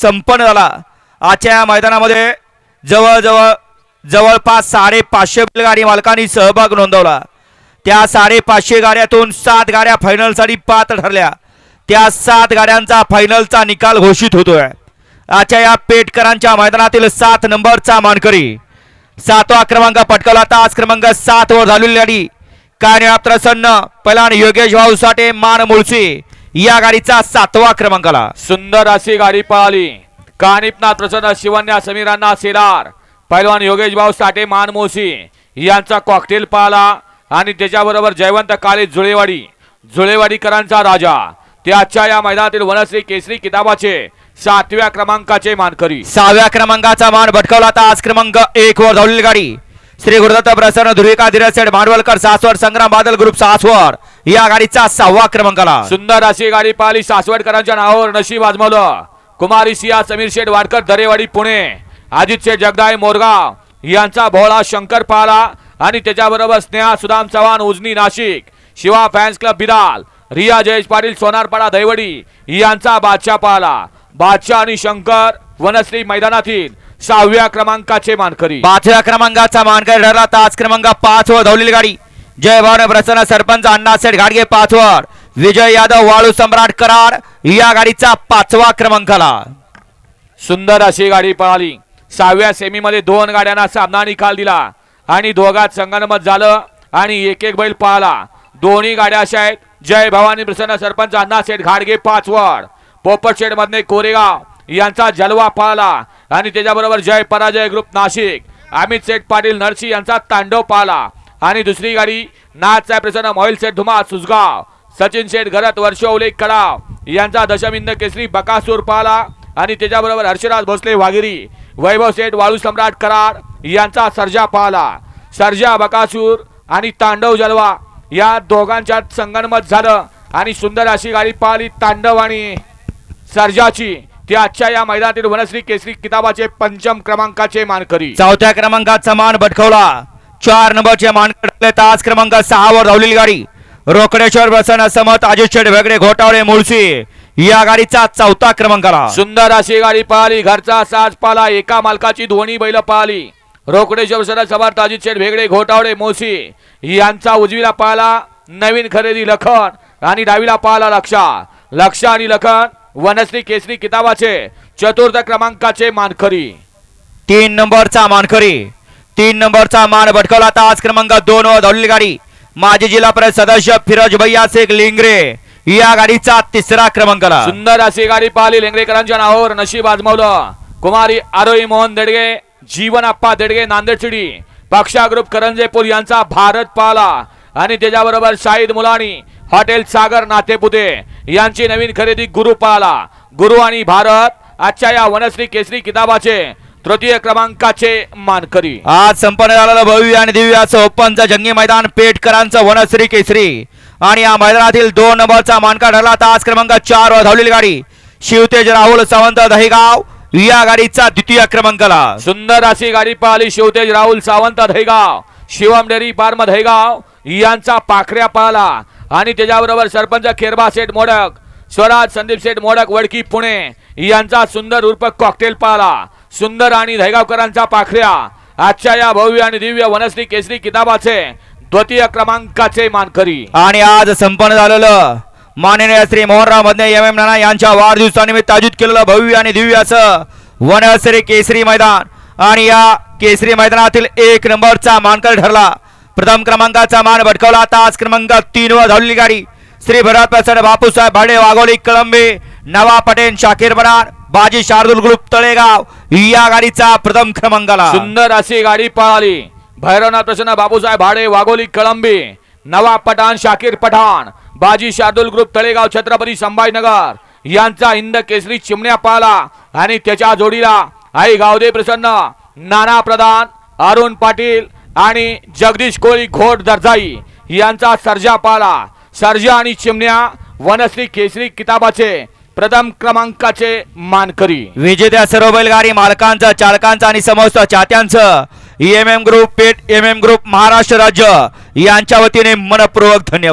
संपन्न झाला. आजच्या या मैदानामध्ये जवळजवळ जवळपास साडेपाचशे गाडी मालकांनी सहभाग नोंदवला. त्या साडेपाचशे गाड्यातून सात गाड्या फायनलसाठी पात्र ठरल्या. त्या सात गाड्यांचा फायनलचा निकाल घोषित होतोय. आजच्या या पेटकरांच्या मैदानातील सात नंबरचा मानकरी. सातवा क्रमांक पटकावला तास क्रमांक सात वर झालेली गाडी काय प्रसन्न. पहिला योगेश भाऊ साठे मान मुळशी. या गाडीचा सातवा क्रमांकाला. सुंदर अशी गाडी पळाली. कानिपनाथ प्रसन्न शिवन्या समीरांना सेलार पैलवान योगेश भाऊ साठे मानमोशी यांचा कॉकटेल पळाला आणि त्याच्याबरोबर जयवंत काळे जुळेवाडी जुळेवाडीकरांचा राजा. ते आजच्या या मैदानातील वनश्री केसरी किताबाचे सातव्या क्रमांकाचे मानकरी. सहाव्या क्रमांकाचा मान भटकवला तास क्रमांक एक वर धावलेली गाडी. श्री गुरुदत्त प्रसन्न धुरिका धीरसेठ भांडवलकर सासवड संग्राम बादल ग्रुप सासवड. या गाडीचा सहावा क्रमांकाला सुंदर अशी गाडी पळाली सासवडकरांच्या नावावर नशीब आजमावलं कुमारी सिया समीर शेठ वाडकर दरेवाडी पुणे. अजित शेठ जगदाय मोरगाव यांचा भोळा शंकर पाला आणि त्याच्याबरोबर स्नेहा सुदाम चव्हाण उजनी नाशिक शिवा फॅन्स क्लब बिदाल रिया जयेश पाटील सोनारपाडा दैवडी यांचा बादशाह पाला. बादशाह आणि शंकर वनश्री मैदानातील सहाव्या क्रमांकाचे मानकरी. पाचव्या क्रमांकाचा मानकरी ठरला. तास क्रमांक पाच वर धावलेली गाडी. जय भावने प्रसन्न सरपंच अण्णासेठ घाडगे पाचवर विजय यादव वाळू सम्राट कराड या गाडीचा पाचवा क्रमांकाला सुंदर अशी गाडी पळाली. सहाव्या सेमीमध्ये दोन गाड्यांना सामना निकाल दिला. आणि दोघात संगणमत झालं आणि एक एक बैल पळाला. दोन्ही गाड्या अशा आहेत. जय भवानी प्रसन्न सरपंच अण्णासेठ घाडगे पाचवड पोपटशेठ मधने कोरेगाव यांचा जलवा पळाला. आणि त्याच्याबरोबर जय पराजय ग्रुप नाशिक. अमित शेठ पाटील नरसी यांचा तांडव पाला आणि दुसरी गाडी नाथसाहेब प्रसन्न मोहिल सेठ धुमा सुजगाव. सचिन शेठ वर्ष वर्षोवले कडाव यांचा दशमिंद केसरी बकासूर पाला. आणि त्याच्याबरोबर हर्षराज भोसले वाघिरी. वैभव सेठ वाळू सम्राट कराड यांचा सर्जा पाला. सर्जा बकासूर आणि तांडव जलवा या दोघांच्यात संगणमत झालं. आणि सुंदर अशी गाडी पाहिली तांडव आणि सर्जाची. ती आजच्या या मैदानातील वनश्री केसरी किताबाचे पंचम क्रमांकाचे मानकरी. चौथ्या क्रमांकाचा मान भटकवला. चार नंबरचे मान कडले तास क्रमांक सहा वर धावलेली गाडी. रोकडेश्वर प्रसन्न समत शेठ वेगळे घोटावळे मुळशी. या गाडीचा चौथा क्रमांकाला. सुंदर अशी गाडी पाहिली. घरचा साज पाला एका मालकाची दोन्ही बैल पाहिली. रोकडेश्वर सर समर्थ अजित शेठ भेगडे घोटावडे मोशी यांचा उजवीला पाला नवीन खरेदी लखन आणि डावीला पाला लक्षा. लक्ष आणि लखन वनश्री केसरी किताबाचे चतुर्थ क्रमांकाचे मानकरी. तीन नंबरचा मानकरी. तीन नंबरचा मान भटकवला तास क्रमांक दोन वर धावलेली गाडी. माजी जिल्हा परिषद सदस्य फिरोज भैया शेख लिंगरे या गाडीचा तिसरा क्रमांकाला. सुंदर अशी गाडी पाहिली लेंगरेकरांच्या नावावर नशीब आजमावलं. कुमारी आरोही मोहन देडगे जीवन आप्पा देडगे नांदेड चिडी पक्षा ग्रुप करंजेपूर यांचा भारत पाला. आणि त्याच्याबरोबर शाहीद मुलाणी हॉटेल सागर नातेपुते यांची नवीन खरेदी गुरु पाला. गुरु आणि भारत आजच्या या वनश्री केसरी किताबाचे तृतीय क्रमांकाचे मानकरी. आज संपन्न झालेलं भव्य आणि दिव्य असं ओपनचं जंगी मैदान पेटकरांचं वनश्री केसरी. आणि या मैदानातील दोन नंबरचा मानका ठरला तास क्रमांक चार वर धावलेली गाडी. शिवतेज राहुल सावंत दहेगाव या गाडीचा द्वितीय क्रमांकाला. सुंदर अशी गाडी पाहिली शिवतेज राहुल सावंत दहेगाव शिवम डेअरी फार्म दहेगाव यांचा पाखऱ्या पाला आणि त्याच्याबरोबर सरपंच खेरबा शेठ मोडक स्वराज संदीप शेठ मोडक वडकी पुणे यांचा सुंदर उर्फ कॉकटेल पाला सुंदर आणि धैगावकरांचा पाखऱ्या. आजच्या या भव्य आणि दिव्य वनश्री केसरी किताबाचे द्वितीय क्रमांकाचे मानकरी. आणि आज संपन्न झालेलं माननीय श्री मोहनराव मधने एम एम नाना यांच्या वाढदिवसानिमित्त आयोजित केलेलं भव्य आणि दिव्य असं वनश्री केसरी मैदान. आणि या केसरी मैदानातील एक नंबरचा मानकर ठरला. प्रथम क्रमांकाचा मान भटकवला. तास क्रमांक तीन वर धावलेली गाडी. श्री भरत प्रसन्न बापूसाहेब भाडे वाघोली कळंबे नवा पटेल शाकीर बनार बाजी शार्दुल ग्रुप तळेगाव या गाडीचा प्रथम क्रमांकाला. सुंदर अशी गाडी पळाली. भैरवनाथ प्रसन्न बाबूसाहेब भाडे वाघोली कळंबी नवा पठाण शाकीर पठाण बाजी शार्दुल ग्रुप तळेगाव छत्रपती संभाजीनगर यांचा हिंद केसरी चिमण्या पाळला आणि त्याच्या जोडीला आई गावदे प्रसन्न नाना प्रधान अरुण पाटील आणि जगदीश कोळी घोट दर्जाई यांचा सर्जा पाला सर्जा आणि चिमण्या वनश्री केसरी किताबाचे प्रथम क्रमांकाचे मानकरी. विजेत्या सर्व बैलगाडी मालकांचं चालकांचं आणि समस्त चाहत्यांचं एम एम ग्रुप पेट एम एम ग्रुप महाराष्ट्र राज्य यांच्या वतीने मनपूर्वक धन्यवाद.